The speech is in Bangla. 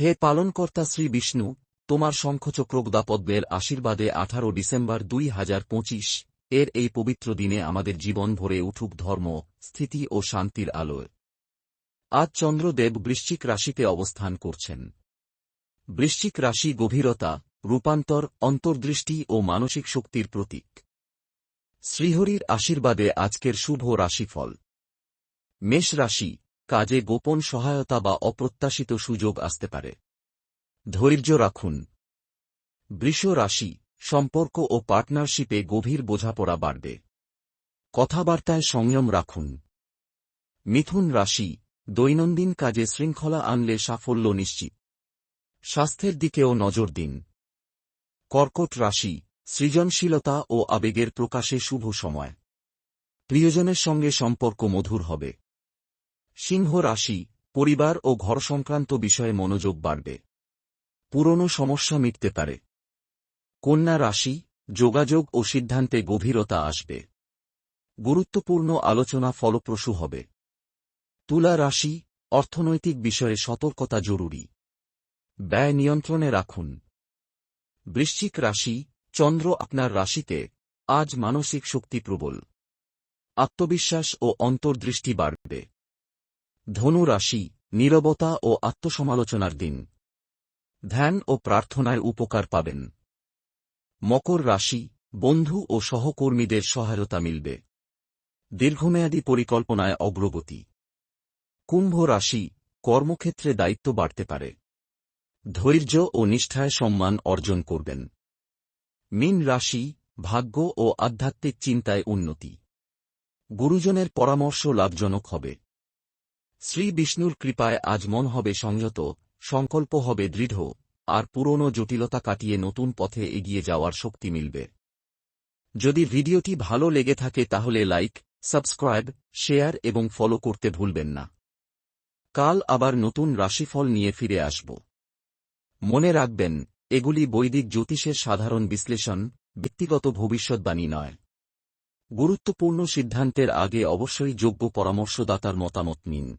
হে পালনকর্তা শ্রী বিষ্ণু, তোমার শঙ্খচক্র গদাপদ্মের আশীর্বাদে আঠারো ডিসেম্বর দুই হাজার পঁচিশ, এর এই পবিত্র দিনে আমাদের জীবন ভরে উঠুক ধর্ম, স্থিতি ও শান্তির আলোয়। আজ চন্দ্রদেব বৃশ্চিক রাশিতে অবস্থান করছেন। বৃশ্চিক রাশি গভীরতা, রূপান্তর, অন্তর্দৃষ্টি ও মানসিক শক্তির প্রতীক। শ্রীহরির আশীর্বাদে আজকের শুভ রাশিফল। মেষ রাশি কাজে গোপন সহায়তা বা অপ্রত্যাশিত সুযোগ আসতে পারে। ধৈর্য রাখুন। বৃষ রাশি, সম্পর্ক ও পার্টনারশিপে গভীর বোঝাপড়া বাড়বে। কথাবার্তায় সংযম রাখুন। মিথুন রাশি, দৈনন্দিন কাজে শৃঙ্খলা আনলে সাফল্য নিশ্চিত। স্বাস্থ্যের দিকেও নজর দিন। কর্কট রাশি, সৃজনশীলতা ও আবেগের প্রকাশে শুভ সময়। প্রিয়জনের সঙ্গে সম্পর্ক মধুর হবে। সিংহ রাশি, পরিবার ও ঘর সংক্রান্ত বিষয়ে মনোযোগ বাড়বে। পুরনো সমস্যা মিটতে পারে। কন্যা রাশি, যোগাযোগ ও সিদ্ধান্তে গভীরতা আসবে। গুরুত্বপূর্ণ আলোচনা ফলপ্রসূ হবে। তুলা রাশি, অর্থনৈতিক বিষয়ে সতর্কতা জরুরি। ব্যয় নিয়ন্ত্রণে রাখুন। বৃশ্চিক রাশি, চন্দ্র আপনার রাশিতে, আজ মানসিক শক্তি প্রবল। আত্মবিশ্বাস ও অন্তর্দৃষ্টি বাড়বে। ধনু রাশি, নীরবতা ও আত্মসমালোচনার দিন। ধ্যান ও প্রার্থনায় উপকার পাবেন। মকর রাশি, বন্ধু ও সহকর্মীদের সহায়তা মিলবে। দীর্ঘমেয়াদী পরিকল্পনায় অগ্রগতি। কুম্ভ রাশি, কর্মক্ষেত্রে দায়িত্ব বাড়তে পারে। ধৈর্য ও নিষ্ঠায় সম্মান অর্জন করবেন। মীন রাশি, ভাগ্য ও আধ্যাত্মিক চিন্তায় উন্নতি। গুরুজনের পরামর্শ লাভজনক হবে। শ্রী বিষ্ণুর কৃপায় আজ মন হবে সংযত, সংকল্প হবে দৃঢ়, আর পুরনো জটিলতা কাটিয়ে নতুন পথে এগিয়ে যাওয়ার শক্তি মিলবে। যদি ভিডিওটি ভালো লেগে থাকে তাহলে লাইক, সাবস্ক্রাইব, শেয়ার এবং ফলো করতে ভুলবেন না। কাল আবার নতুন রাশিফল নিয়ে ফিরে আসব। মনে রাখবেন, এগুলি বৈদিক জ্যোতিষের সাধারণ বিশ্লেষণ, ব্যক্তিগত ভবিষ্যৎবাণী নয়। গুরুত্বপূর্ণ সিদ্ধান্তের আগে অবশ্যই যোগ্য পরামর্শদাতার মতামত নিন।